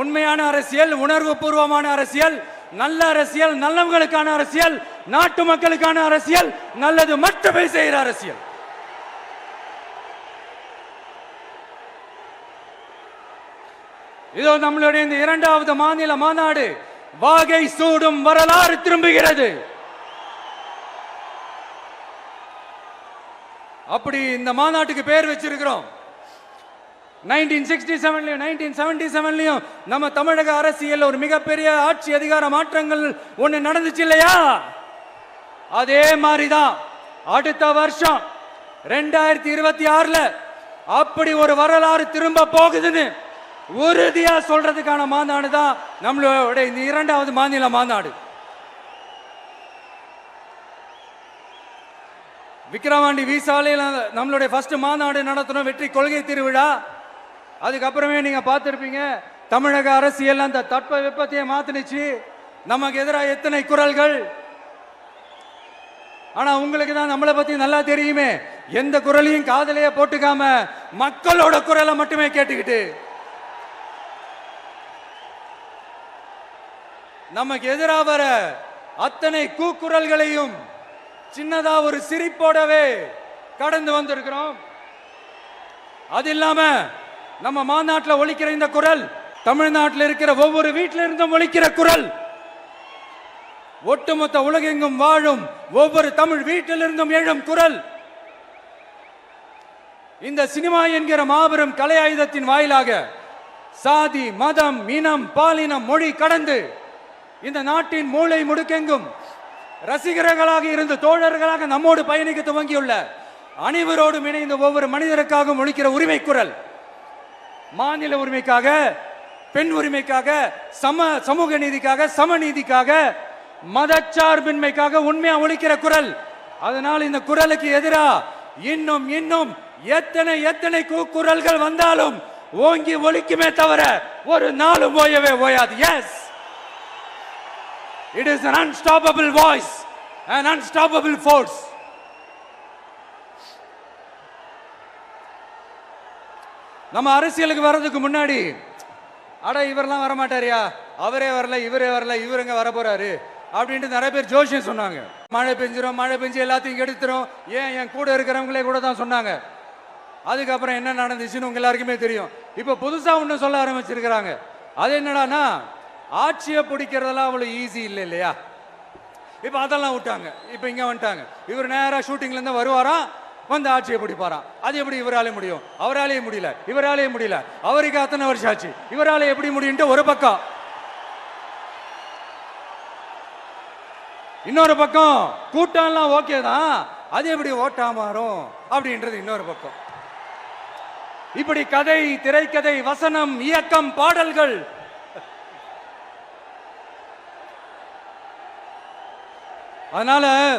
உண்மையான அரசியல் உணர்வு பூர்வமான அரசியல் நல்ல அரசியல் நல்லவங்களுக்கான அரசியல் நாட்டு மக்களுக்கான அரசியல் நல்லது மட்டுமே செய்கிற அரசியல். இதோ நம்மளுடைய இந்த இரண்டாவது மாநில மாநாடு வாகை சூடும் வரலாறு திரும்புகிறது. அப்படி இந்த மாநாட்டுக்கு பேர் வச்சிருக்கிறோம். நைன்டீன் சிக்ஸ்டி செவன்லையும் நைன்டீன் செவன்டி செவன்லையும் நம்ம தமிழக அரசியல் ஒரு மிகப்பெரிய ஆட்சி அதிகார மாற்றங்கள் ஒன்று நடந்துச்சு இல்லையா? அதே மாதிரிதான் அடுத்த வருஷம் ரெண்டாயிரத்தி இருபத்தி ஆறுல அப்படி ஒரு வரலாறு திரும்ப போகுதுன்னு உறுதியா சொல்றதுக்கான மாநாடு தான் நம்மளோட இந்த இரண்டாவது மாநில மாநாடு. விக்கிரவாண்டி விசாலையில் நம்மளுடைய ஃபர்ஸ்ட் மாநாடு நடத்தணும் வெற்றி கொள்கை திருவிழா. அதுக்கப்புறமே நீங்க பார்த்துருப்பீங்க தமிழக அரசியல் அந்த தட்ப வெப்பத்தையே மாத்தினுச்சு. நமக்கு எதிராக எத்தனை குரல்கள்? ஆனா உங்களுக்கு தான் நம்மளை பத்தி நல்லா தெரியுமே. எந்த குரலையும் காதலையே போட்டுக்காம மக்களோட குரலை மட்டுமே கேட்டுக்கிட்டு. நமக்கு எதிராக வர அத்தனை கூக்குரல்களையும் சின்னதா ஒரு சிரிப்போடவே கடந்து வந்திருக்கிறோம். அது இல்லாம நம்ம மாநாட்டில் ஒழிக்கிற இந்த குரல் தமிழ்நாட்டில் இருக்கிற ஒவ்வொரு வீட்டில இருந்தும் ஒழிக்கிற குரல். ஒட்டுமொத்த உலகெங்கும் வாழும் ஒவ்வொரு தமிழ் வீட்டிலிருந்தும் எழும் குரல். இந்த சினிமா என்கிற மாபெரும் கலை ஆயுதத்தின் வாயிலாக சாதி மதம் இனம் பாலினம் மொழி கடந்து இந்த நாட்டின் மூளை முடுக்கெங்கும் ரசிகர்களாக இருந்து தோழர்களாக நம்மோடு பயணிக்க துவங்கியுள்ள அனைவரோடும் இணைந்து ஒவ்வொரு மனிதருக்காகவும் ஒழிக்கிற உரிமை குரல் மாநில உரிமைக்காக பெண் உரிமைக்காக சம சமூக நீதிக்காக சமநீதிக்காக மதச்சார்பின்மைக்காக உண்மையா ஒழிக்கிற குரல். அதனால் இந்த குரலுக்கு எதிரா இன்னும் இன்னும் எத்தனை எத்தனை குரல்கள் வந்தாலும் ஓங்கி ஒழிக்குமே தவிர ஒரு நாளும் ஓயவே ஓயாது. Yes it is an voice voice an unstoppable force நம்ம அரசியலுக்கு வர்றதுக்கு முன்னாடி அட இவரெல்லாம் வர மாட்டாரியா அவரே வரல இவரே வரல இவருங்க வர போறாரு அப்படின்ட்டு நிறைய பேர் ஜோஷியம் சொன்னாங்க. மழை பெஞ்சிரும் மழை பெஞ்சு எல்லாத்தையும் கெடுத்துரும். ஏன் என் கூட இருக்கிறவங்களே கூட தான் சொன்னாங்க. அதுக்கப்புறம் என்ன நடந்துச்சுன்னு உங்க எல்லாருக்குமே தெரியும். இப்போ புதுசா ஒன்று சொல்ல ஆரம்பிச்சிருக்கிறாங்க. அது என்னடான்னா ஆட்சியை பிடிக்கிறதெல்லாம் அவ்வளோ ஈஸி இல்லை இல்லையா? இப்போ அதெல்லாம் விட்டாங்க. இப்போ இங்கே வந்துட்டாங்க. இவர் நேராக ஷூட்டிங்லேருந்து வருவாராம். வந்து ஆட்சியை பிடிப்பாராம். அது எப்படி இவராலே முடியும்? அவராலேயே முடியல. இவராலேயே முடியல. அவருக்கு அத்தனை வருஷம் ஆச்சு. இவராலே எப்படி முடியும்ட்டு ஒரு பக்கம். இன்னொரு பக்கம் கூட்டம்லாம் ஓகே தான். அது எப்படி ஓட்டா மாறும்? அப்படின்றது இன்னொரு பக்கம். இப்படி கதை திரைக்கதை வசனம் இயக்கம் பாடல்கள். அதனால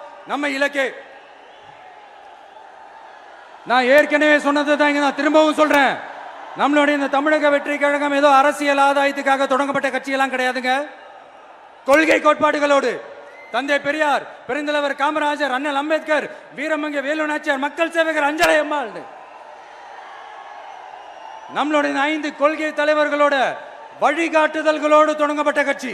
நம்ம இலக்கே. நான் ஏற்கனவே சொன்னது தான் இங்கே நான் திரும்பவும் சொல்றேன். நம்மளுடைய இந்த தமிழக வெற்றி கழகம் ஏதோ அரசியல் ஆதாயத்துக்காக தொடங்கப்பட்ட கட்சியெல்லாம் கிடையாதுங்க. கொள்கை கோட்பாடுகளோடு தந்தை பெரியார் பெருந்தலைவர் காமராஜர் அண்ணல் அம்பேத்கர் வீரமங்க வேலு நாச்சியார் மக்கள் சேவகர் அஞ்சலை அம்மாள் நம்மளுடைய ஐந்து கொள்கை தலைவர்களோட வழிகாட்டுதல்களோடு தொடங்கப்பட்ட கட்சி.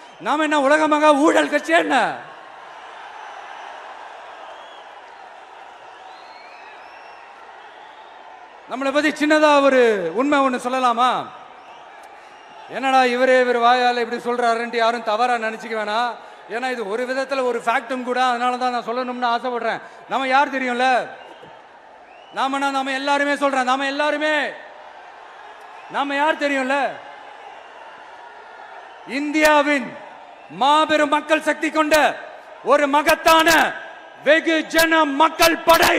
நாம என்ன உலகமாக ஊழல் கட்சி என்ன? நம்மளை பத்தி சின்னதா ஒரு உண்மை ஒண்ணு சொல்லலாமா? என்னடா இவரே இவர் வாயால் இப்படி சொல்றாருன்ட்டு யாரும் தவறா நினைச்சுக்க வேணாம் ஏன்னா இது ஒரு விதத்துல ஒரு ஃபேக்டும் கூட அதனால தான் நான் சொல்லணும்னு ஆசைப்படுறேன். நம்ம யார் தெரியும்ல? நாமனா நாம எல்லாருமே சொல்கிறேன் நாம எல்லாருமே நாம யார் தெரியும்ல? இந்தியாவின் மாபெரும் மக்கள் சக்தி கொண்ட ஒரு மகத்தான வெகு ஜன மக்கள் படை.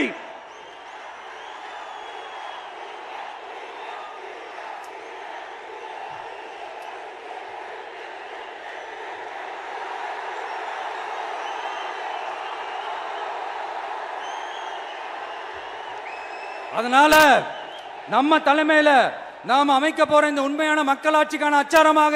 அதனால நம்ம தலைமையில நாம் அமைக்க போற இந்த உண்மையான மக்களாட்சிக்கான அச்சாரமாக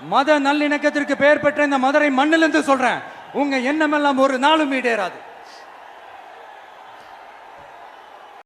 மத நல்லிணக்கத்திற்கு பெயர் பெற்ற இந்த மதுரை மண்ணிலிருந்து சொல்றேன். உங்க எண்ணமெல்லாம் ஒரு நாளும் ஈடேறாது.